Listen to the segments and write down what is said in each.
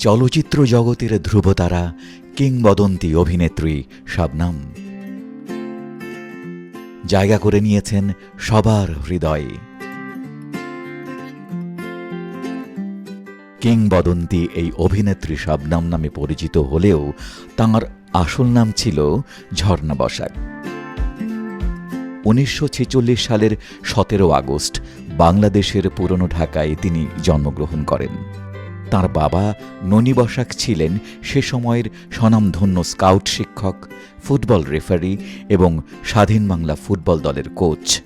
চলচ্চিত্র জগতের ধ্রুবতারা, কিংবদন্তি অভিনেত্রী শবনম। জায়গা করে নিয়েছেন সবার হৃদয়ে। কিংবদন্তি এই অভিনেত্রী শবনম নামে পরিচিত হলেও তাঁর আসল নাম ছিল ঝর্ণা বসাক উনিশশো সালের সতেরো আগস্ট বাংলাদেশের পুরনো ঢাকায় তিনি জন্মগ্রহণ করেন। তার বাবা ননী বসাক ছিলেন সে সময়ের স্বনামধন্য স্কাউট শিক্ষক, ফুটবল রেফারি এবং স্বাধীন বাংলা ফুটবল দলের কোচ।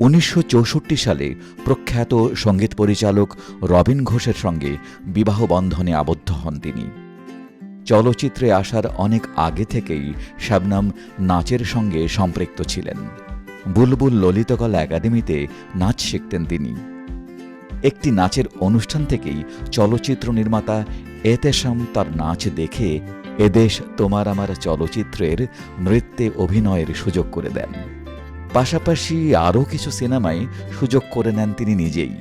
উনিশশো চৌষট্টি সালে প্রখ্যাত সংগীত পরিচালক রবিন ঘোষের সঙ্গে বিবাহ বন্ধনে আবদ্ধ হন তিনি। চলচ্চিত্রে আসার অনেক আগে থেকেই শাবনাম নাচের সঙ্গে সম্পৃক্ত ছিলেন। বুলবুল ললিতকলা একাডেমিতে নাচ শিখতেন তিনি। একটি নাচের অনুষ্ঠান থেকেই চলচ্চিত্র নির্মাতা এতেশাম তার নাচ দেখে এদেশ তোমার আমার চলচ্চিত্রের নৃত্যে অভিনয়ের সুযোগ করে দেন। পাশাপাশি আরও কিছু সিনেমায় সুযোগ করে নেন তিনি নিজেই।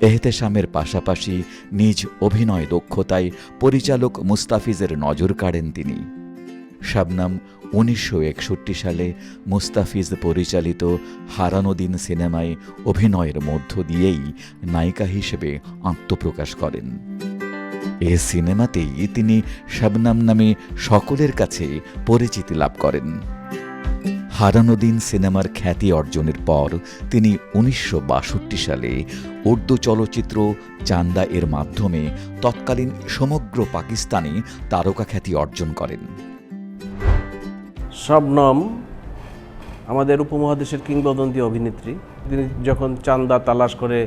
এহতেশামের পাশাপাশি নিজ অভিনয় দক্ষতায় পরিচালক মুস্তাফিজের নজর কাড়েন তিনি। শাবনাম উনিশশো একষট্টি সালে মুস্তাফিজ পরিচালিত হারানো দিন সিনেমায় অভিনয়ের মধ্য দিয়েই নায়িকা হিসেবে আত্মপ্রকাশ করেন। এ সিনেমাতেই তিনি শাবনাম নামে সকলের কাছে পরিচিতি লাভ করেন। হারানো দিন সিনেমার খ্যাতি অর্জনের পর তিনি উনিশশো বাষট্টি সালে উর্দু চলচ্চিত্র চান্দা এর মাধ্যমে তৎকালীন সমগ্র পাকিস্তানে তারকা খ্যাতি অর্জন করেন। শবনম আমাদের উপমহাদেশের কিংবদন্তি অভিনেত্রী। তিনি যখন চান্দা তালাশ করে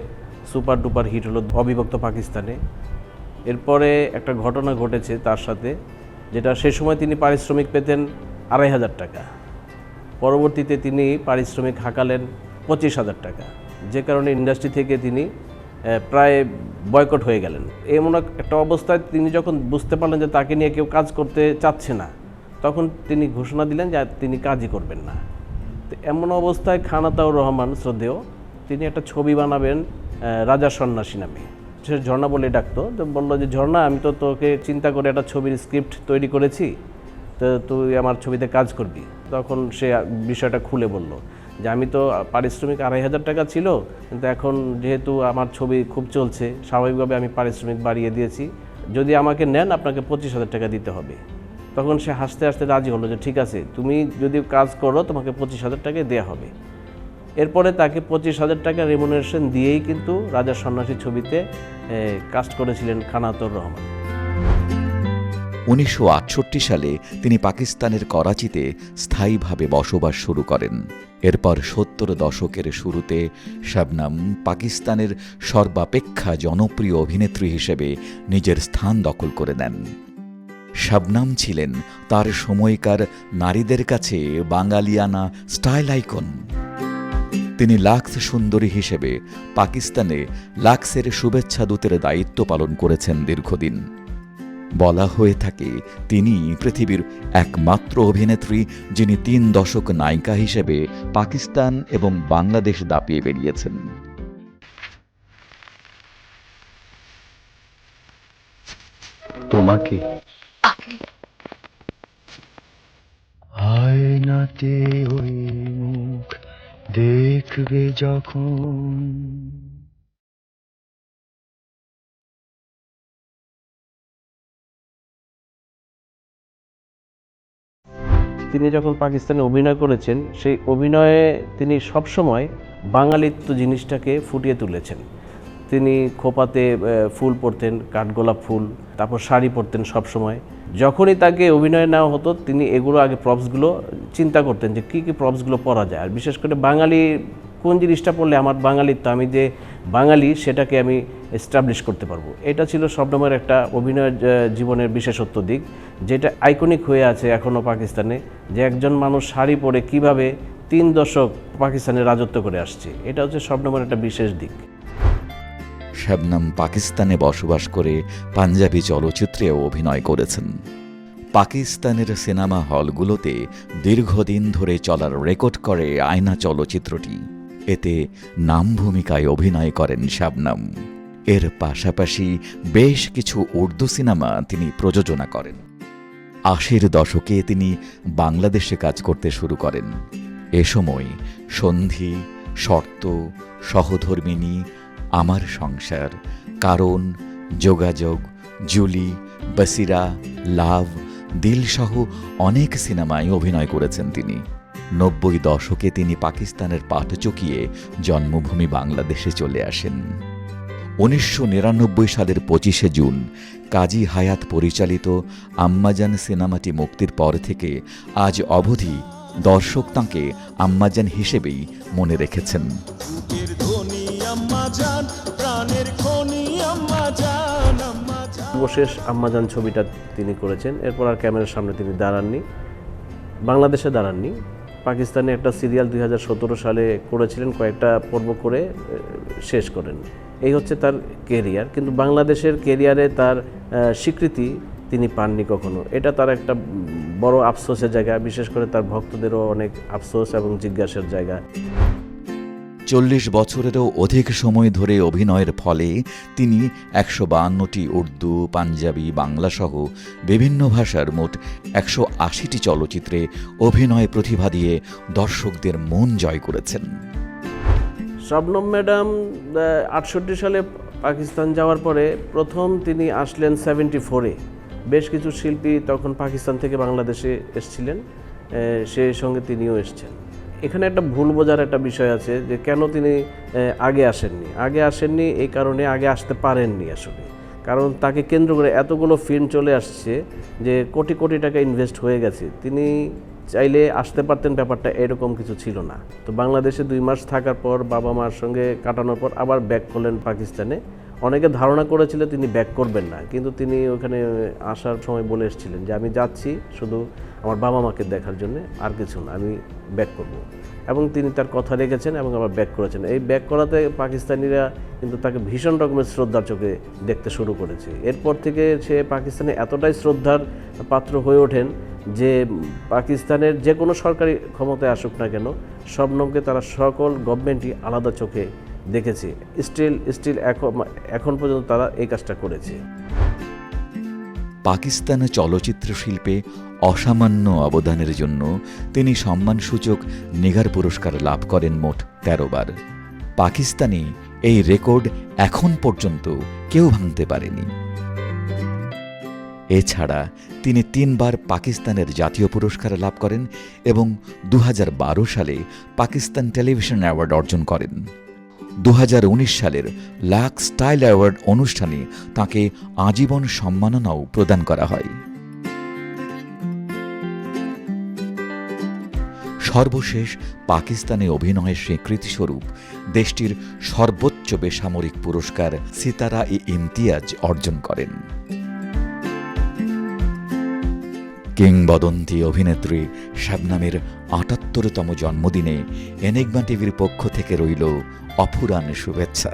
সুপার ডুপার হিট হলো অবিভক্ত পাকিস্তানে, এরপরে একটা ঘটনা ঘটেছে তার সাথে, যেটা সে সময় তিনি পারিশ্রমিক পেতেন আড়াই হাজার টাকা। পরবর্তীতে তিনি পারিশ্রমিক হাঁকালেন পঁচিশ হাজার টাকা। যে কারণে ইন্ডাস্ট্রি থেকে তিনি প্রায় বয়কট হয়ে গেলেন। এমন একটা অবস্থায় তিনি যখন বুঝতে পারলেন যে তাকে নিয়ে কেউ কাজ করতে চাচ্ছে না তখন তিনি ঘোষণা দিলেন যে তিনি কাজই করবেন না। তো এমন অবস্থায় খানাতাউর রহমান, শ্রদ্ধেয়, তিনি একটা ছবি বানাবেন রাজা সন্ন্যাসী নামে। সে ঝর্ণা বলে ডাকতো, তো বলল যে, ঝর্ণা, আমি তো তোকে চিন্তা করে একটা ছবির স্ক্রিপ্ট তৈরি করেছি, তো তুই আমার ছবিতে কাজ করবি। তখন সে বিষয়টা খুলে বলল যে, আমি তো পারিশ্রমিক আড়াই হাজার টাকা ছিল, কিন্তু এখন যেহেতু আমার ছবি খুব চলছে, স্বাভাবিকভাবে আমি পারিশ্রমিক বাড়িয়ে দিয়েছি, যদি আমাকে নেন, আপনাকে পঁচিশ হাজার টাকা দিতে হবে। তখন সে হাসতে হাসতে রাজি হলো যে, ঠিক আছে, তুমি যদি কাজ করো, তোমাকে পঁচিশ হাজার টাকা দেওয়া হবে। এরপরে তাকে পঁচিশ হাজার টাকা রেমুনারেশন দিয়েই কিন্তু রাজা সন্ন্যাসী ছবিতে কাস্ট করেছিলেন খানাতর রহমান। উনিশশো আটষট্টি সালে তিনি পাকিস্তানের করাচিতে স্থায়ীভাবে বসবাস শুরু করেন। এরপর সত্তর দশকের শুরুতে শাবনাম পাকিস্তানের সর্বাপেক্ষা জনপ্রিয় অভিনেত্রী হিসেবে নিজের স্থান দখল করে নেন। শাবনাম ছিলেন তার সময়কার নারীদের কাছে বাঙালিয়ানা স্টাইল আইকন। তিনি লাক্স সুন্দরী হিসেবে পাকিস্তানে লাক্সের শুভেচ্ছা দূতের দায়িত্ব পালন করেছেন দীর্ঘদিন। বলা হয়ে থাকে, তিনি পৃথিবীর একমাত্র অভিনেত্রী যিনি তিন দশক নায়িকা হিসেবে পাকিস্তান এবং বাংলাদেশ দাপিয়ে বেরিয়েছেন। তোমাকে আয়নাতে ওই মুখ দেখবে যখন। তিনি যখন পাকিস্তানে অভিনয় করেছেন, সেই অভিনয়ে তিনি সবসময় বাঙালিত্ব জিনিসটাকে ফুটিয়ে তুলেছেন। তিনি খোপাতে ফুল পরতেন, কাঠগোলাপ ফুল, তারপর শাড়ি পরতেন সবসময়। যখনই তাকে অভিনয় নেওয়া হতো, তিনি এগুলো আগে প্রপসগুলো চিন্তা করতেন যে কী কী প্রপসগুলো পরা যায়। আর বিশেষ করে বাঙালি, কোন জিনিসটা পড়লে আমার বাঙালিত্ব আমি যে বাঙালি, সেটাকে আমি এস্টাবলিশ করতে পারব। এটা ছিল শবনমের একটা অভিনয় জীবনের বিশেষত্ব দিক, যেটা আইকনিক হয়ে আছে এখনও পাকিস্তানে, যে একজন মানুষ শাড়ি পরে কীভাবে তিন দশক পাকিস্তানে রাজত্ব করে আসছে। এটা হচ্ছে শবনমের একটা বিশেষ দিক। শাবনাম পাকিস্তানে বসবাস করে পাঞ্জাবি চলচ্চিত্রেও অভিনয় করেছেন। পাকিস্তানের সিনেমা হলগুলোতে দীর্ঘদিন ধরে চলার রেকর্ড করে আয়না চলচ্চিত্রটি। এতে নাম ভূমিকায় অভিনয় করেন শাবনাম এর পাশাপাশি বেশ কিছু উর্দু সিনেমা তিনি প্রযোজনা করেন। আশির দশকে তিনি বাংলাদেশে কাজ করতে শুরু করেন। এ সময় সন্ধি, শর্ত সহধর্মিনী আমার সংসার। কারণ, যোগাযোগ, জুলি, বসিরা, লাভ, দিলসহ অনেক সিনেমায় অভিনয় করেছেন তিনি। নব্বই দশকে তিনি পাকিস্তানের পাট চুকিয়ে জন্মভূমি বাংলাদেশে চলে আসেন। উনিশশো নিরানব্বই সালের পঁচিশে জুন, কাজী হায়াত পরিচালিত আম্মাজান সিনেমাটি মুক্তির পর থেকে আজ অবধি দর্শক তাঁকে আম্মাজান হিসেবেই মনে রেখেছেন। জান প্রাণের সর্বশেষ আম্মাজান ছবিটা তিনি করেছেন। এরপর আর ক্যামেরার সামনে তিনি দাঁড়াননি। বাংলাদেশে দাঁড়াননি। পাকিস্তানে একটা সিরিয়াল দুই হাজার সতেরো সালে করেছিলেন, কয়েকটা পর্ব করে শেষ করেন। এই হচ্ছে তার কেরিয়ার। কিন্তু বাংলাদেশের কেরিয়ারে তার স্বীকৃতি তিনি পাননি কখনো। এটা তার একটা বড় আফসোসের জায়গা। বিশেষ করে তার ভক্তদেরও অনেক আফসোস এবং জিজ্ঞাসার জায়গা। চল্লিশ বছরেরও অধিক সময় ধরে অভিনয়ের ফলে তিনি একশো বাহান্নটি উর্দু, পাঞ্জাবি, বাংলাসহ বিভিন্ন ভাষার মোট একশো আশিটি চলচ্চিত্রে অভিনয় প্রতিভা দিয়ে দর্শকদের মন জয় করেছেন। শবনম ম্যাডাম আটষট্টি সালে পাকিস্তান যাওয়ার পরে প্রথম তিনি আসলেন সেভেন্টি ফোরে। বেশ কিছু শিল্পী তখন পাকিস্তান থেকে বাংলাদেশে এসছিলেন সেই সঙ্গে তিনিও এসছেন। এখানে একটা ভুল বোঝার একটা বিষয় আছে যে কেন তিনি আগে আসেননি। আগে আসেননি এই কারণে আগে আসতে পারেননি আসলে। কারণ তাকে কেন্দ্র করে এতগুলো ফিল্ম চলে আসছে যে কোটি কোটি টাকা ইনভেস্ট হয়ে গেছে। তিনি চাইলে আসতে পারতেন, ব্যাপারটা এরকম কিছু ছিল না। তো বাংলাদেশে দুই মাস থাকার পর বাবা মার সঙ্গে কাটানোর পর আবার ব্যাক করলেন পাকিস্তানে। অনেকে ধারণা করেছিল তিনি ব্যাক করবেন না, কিন্তু তিনি ওখানে আসার সময় বলে এসেছিলেন যে, আমি যাচ্ছি শুধু আমার বাবা মাকে দেখার জন্য, আর কিছু না। আমি ব্যাক করব। এবং তিনি তার কথা রেখেছেন এবং আবার ব্যাক করেছেন। এই ব্যাক করাতে পাকিস্তানিরা কিন্তু তাকে ভীষণ রকমের শ্রদ্ধার চোখে দেখতে শুরু করেছে। এরপর থেকে সে পাকিস্তানে এতটাই শ্রদ্ধার পাত্র হয়ে ওঠেন যে পাকিস্তানের যে কোনো সরকারি ক্ষমতায় আসুক না কেন, শবনমকে তারা সকল গভর্নমেন্টই আলাদা চোখে দেখেছে। স্টিল স্টিল এখন এখন পর্যন্ত তারা এই কাজটা করেছে। পাকিস্তানে চলচ্চিত্র শিল্পে অসামান্য অবদানের জন্য তিনি সম্মানসূচক নিগার পুরস্কার লাভ করেন মোট তেরো বার। পাকিস্তানি এই রেকর্ড এখন পর্যন্ত কেউ ভাঙতে পারেনি। এছাড়া তিনি তিনবার পাকিস্তানের জাতীয় পুরস্কার লাভ করেন এবং দু হাজার বারো সালে পাকিস্তান টেলিভিশন অ্যাওয়ার্ড অর্জন করেন। দু হাজার উনিশ সালের লাক স্টাইল অ্যাওয়ার্ড অনুষ্ঠানে তাকে আজীবন সম্মাননাও প্রদান করা হয়। সর্বশেষ পাকিস্তানে অভিনয়ের স্বীকৃতিস্বরূপ দেশটির সর্বোচ্চ বেসামরিক পুরস্কার সিতারা ই ইমতিয়াজ অর্জন করেন। কিংবদন্তি অভিনেত্রী শাবনামের আটাত্তরতম জন্মদিনে এনেগমা টিভির পক্ষ থেকে রইল অফুরান শুভেচ্ছা।